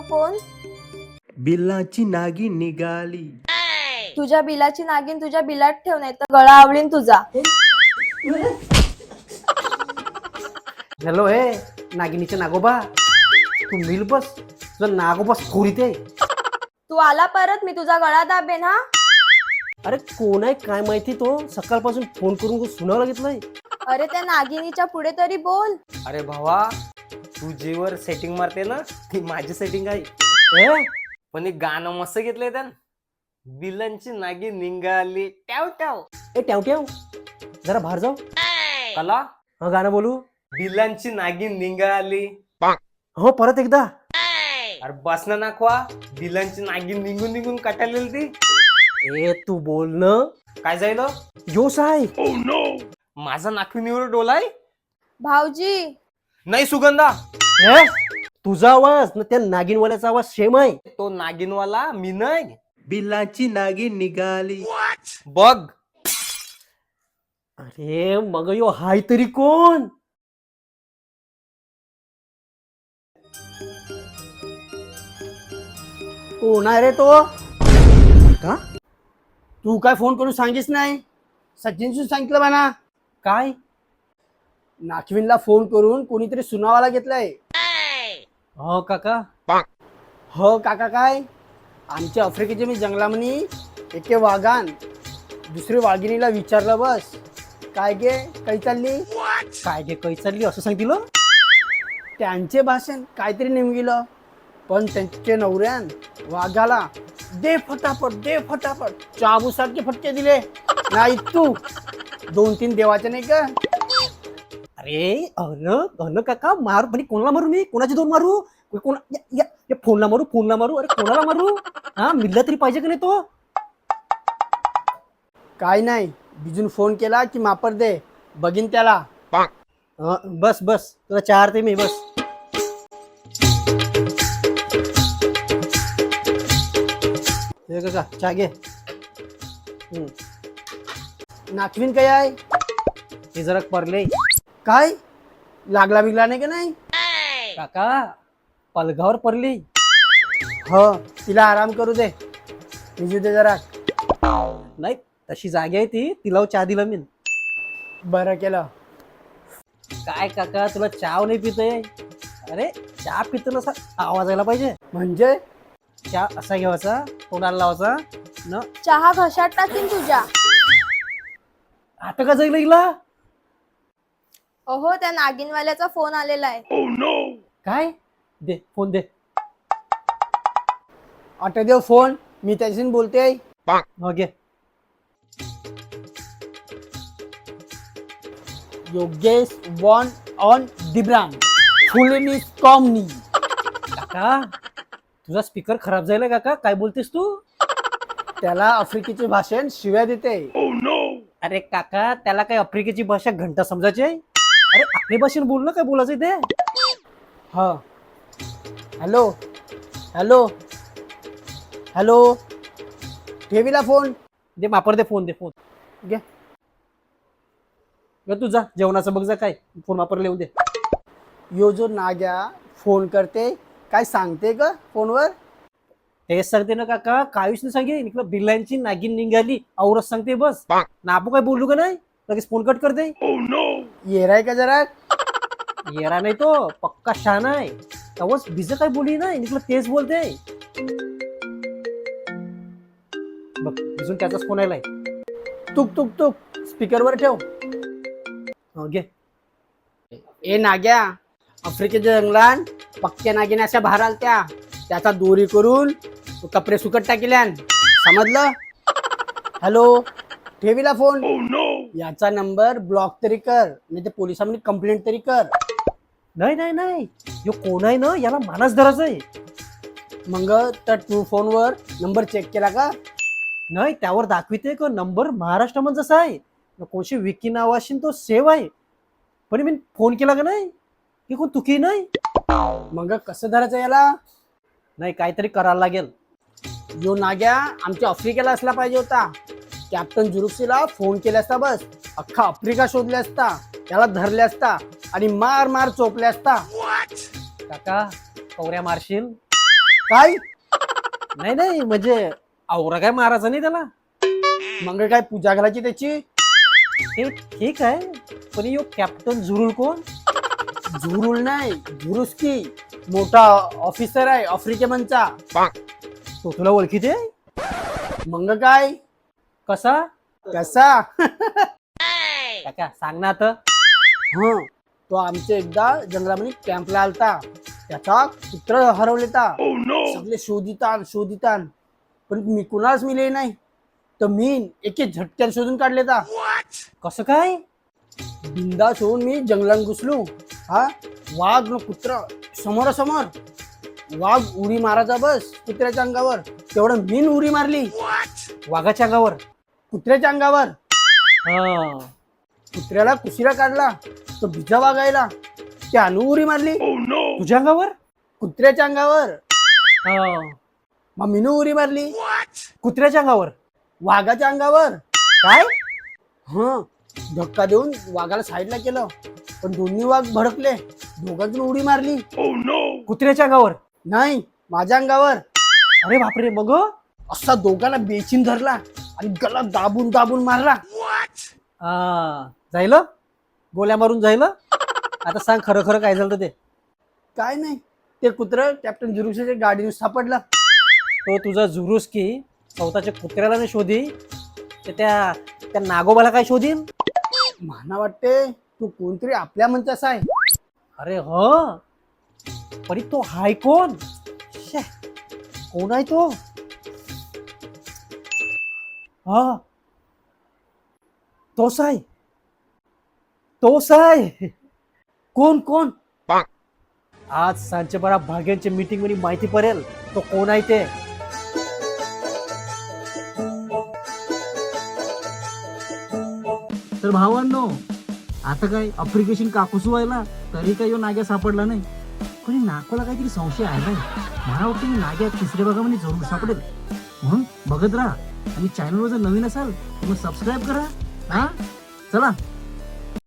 कोण? बिल्लाची नागी निघाली. तुझ्या बिलाची नागिन तुझ्या बिलात ठेव नाही तर गळा आवळीन तुझा. हॅलो हे नागिनीचे नागोबा. तू मिल बस तुझं नागोबा खोरीत आहे तू आला परत मी तुझा गळा दाबेन हा? अरे कोण आहे काय माहिती तो? सकाळपासून फोन करून सुनावं घेतलंय. अरे त्या नागिनीच्या पुढे तरी बोल. अरे भावा तू जेवर सेटिंग मारते ना ती माझी सेटिंग आहे. पण एक गाणं मस्त घेतलंय त्यान. बिलांची नागी निघाली ट्याव ट्याव. ए ट्याव ट्याव. जरा बाहेर जाऊ. कला? हा गाणं बोलू. बिलांची नागी निघाली हो परत एकदा. अरे बस ना नाखवा. बिलांची नागी निघून निघून कटालेली ती. ए तू बोल न. काय जाईल जोश आहे माझा नाखविनीवर डोलाय? भाऊजी. नाही सुगंधा. तुझा आवाज ना त्या नागिनवाल्याचा आवाज सेम आहे. तो नागिनवाला मी नाही. बिल्लाची नागी निघाली. बघ. अरे मग यो हाय तरी कोण? कोण आहे रे तो? का? तू काय फोन करून सांगितच नाही? सचिनशी सांगितलं म्हणा. काय? नाखविनला फोन करून कोणीतरी सुनावाला घेतलाय. हो काका. हो काका काय? आमच्या आफ्रिकेचे मी जंगलामनी एके वाघान दुसरी वाघिणीला विचारलं बस. काय गे काही चालली? काय गे काही चालली असं सांगितलं? त्यांचे भाषण काहीतरी नेमगिलं. पण त्यांच्या नवऱ्यान वाघाला दे फटाफट दे फटाफट. चाबूसारखे फटके दिले. नाही तू. दोन तीन देवाचे नाही का? अरे अन अन काका मार म्हणजे कोणाला मारू मी? कोणाचे दोन मारू? कोण या- या- या फोनला मारू फोनला मारू अरे कोणाला मारू? हा मिळला तरी पाहिजे का नाही तो? काय नाही बिजून फोन केला की मापर दे बघीन त्याला. बस बस तुला चार ते मी बस. हे काका चहा घे. नाखवीन काय आहे हे जरा परले. काय? लागला बिगला नाही का नाही? काका पलगावर परली हो तिला आराम करू दे. बिजू दे जरा. नाही तशी जागी आहे ती. तिला चहा दिला मी. बरं केलं. काय काका तुला चहा नाही पिते अरे चहा पितो असा आवाज यायला पाहिजे. म्हणजे? चहा असा घ्यावाचा तोंडाला लावायचा न चहा घशात टाकीन तुझ्या. आता का जाईल हिला? अहो त्या नागिनवाल्याचा फोन आलेला आहे. काय? दे फोन दे. ऑटो देव फोन मी त्याच्याशी बोलते हो घे. योगेश वॉन ऑन दिब्राम. फुलेनी कॉमनी. काका तुझा स्पीकर खराब झाला काका. काय बोलतेस तू? त्याला आफ्रिकेचे भाषण शिव्या देते. अरे काका त्याला काय आफ्रिकेची भाषा घंटा समजायची आपली भाषेत बोल ना काय बोलायचं ते हा. हॅलो. हॅलो. हॅलो. ठेवीला फोन. दे मापर दे फोन दे फोन. घे. ग तू जा. जेवणाचं बघ जा काय. फोन वापर लिहून दे. यो जो नाग्या फोन करते काय सांगते का फोनवर? तेच सांगते ना काका काहीच नाही सांगे इकडं बिल्लांची नागिन निघाली. औरच सांगते बस. ना आपण काय बोलू का नाही? लगेच फोन कट करते. येराय का जरा? येरा नाही तो पक्का शान आहे. तेव्हाच बीज काय बोली नाही निकलं तेच बोलते. बघ अजून त्याचाच फोन आलाय. तुक तुक तुक स्पीकरवर ठेव. हो, घे. ए नाग्या आफ्रिकेच्या जंगलात पक्क्या नागिन्या अशा बाहेर आलत्या. त्याचा दोरी करून कपडे सुकट टाकल्यान. समजलं? हॅलो? ठेवीला फोन. याचा नंबर ब्लॉक तरी कर नाही ते पोलिसांनी कंप्लेंट तरी कर. नाही नाही नाही. यो कोण आहे ना याला मानस धरायचं आहे. मग तर तू फोनवर नंबर चेक केला का? नाही त्यावर दाखविते का नंबर महाराष्ट्रामध्ये जसा आहे. न कोणशी विकी नावाशी तो सेव आहे. पण मी फोन केला का नाही? की कोण तुकी नाही? मग कसं धरायचं याला? नाही काहीतरी करायला लागेल. यो नाग्या आमच्या आफ्रिकेला असला पाहिजे होता. कॅप्टन जुरुक्सीला फोन केला असता बस. अख्खा आफ्रिका शोधला असता. त्याला धरले असता आणि मार मार चोपले असता. काका कवऱ्या मारशील? काय? नाही नाही म्हणजे आवरा काय मारायचा नाही त्याला? मग काय पूजा घालायची त्याची? हे ठीक आहे पण यो कॅप्टन झुरुल कोण? झुरुल नाही झुरुस्की मोठा ऑफिसर आहे आफ्रिकेमनचा. तो तुला ओळखीते मग काय? कसा? कसा? काका सांग ना आता. ह तो आमच्या एकदा जंगलामध्ये कॅम्पला आलता. त्याचा कुत्र हरवलेता सगळे शोधितान शोधितान. पण मी कुणालाच मिले नाही. तर मी एक एक झटक्यात शोधून काढलेता कसं काय? बिंदास होऊन मी जंगलात घुसलो. हा वाघ न कुत्र समोरासमोर. वाघ उडी मारायचा बस कुत्र्याच्या अंगावर. तेवढं मीन उडी मारली. वाघाच्या अंगावर. कुत्र्याच्या अंगावर. हा. कुत्र्याला कुशीला काढला तो भिजा वागायला. त्यानं उडी मारली. तुझ्या अंगावर? कुत्र्याच्या अंगावर. हा. मग मीनू उडी मारली. कुत्र्याच्या अंगावर. वाघाच्या अंगावर. काय? ह. धक्का देऊन वाघाला साईडला केलं. पण दोन्ही वाघ भडकले. दोघांतून उडी मारली. कुत्र्याच्या अंगावर. नाही माझ्या अंगावर. अरे बापरे मग? असा दोघांना बेचीन धरला. आणि गला दाबून दाबून मारला. हा जायलं? गोल्या मारून जायलं? आता सांग खरं खरं काय झालं ते. काय नाही ते कुत्र कॅप्टन जुरुक्षाच्या गाडीने सापडला. तो तुझा झुरूस की स्वतःच्या कुत्र्याला नाही शोधी तर त्या त्या नागोबाला काय शोधीन? मला वाटते तू कोणतरी आपल्या म्हणतास आहे. अरे हो. परी तो हाय कोण? शे, कोण आहे तो? हा. तोच आहे कोण कोण? आज सांच्या बरा भाग्यांच्या मीटिंगमध्ये माहिती पडेल तो कोण आहे ते. तर भावांनो आता काय अप्लिकेशन कापूस व्हायला तरी काय यो नाग्या सापडला नाही. पण हे नाकोला काहीतरी संशय आहे नाही मला वाटतं मी नाग्या तिसऱ्या भागामध्ये जरूर सापडेल. म्हणून बघत राहा. आणि चॅनलवर जर नवीन असाल तर मग सबस्क्राईब करा. हा? चला.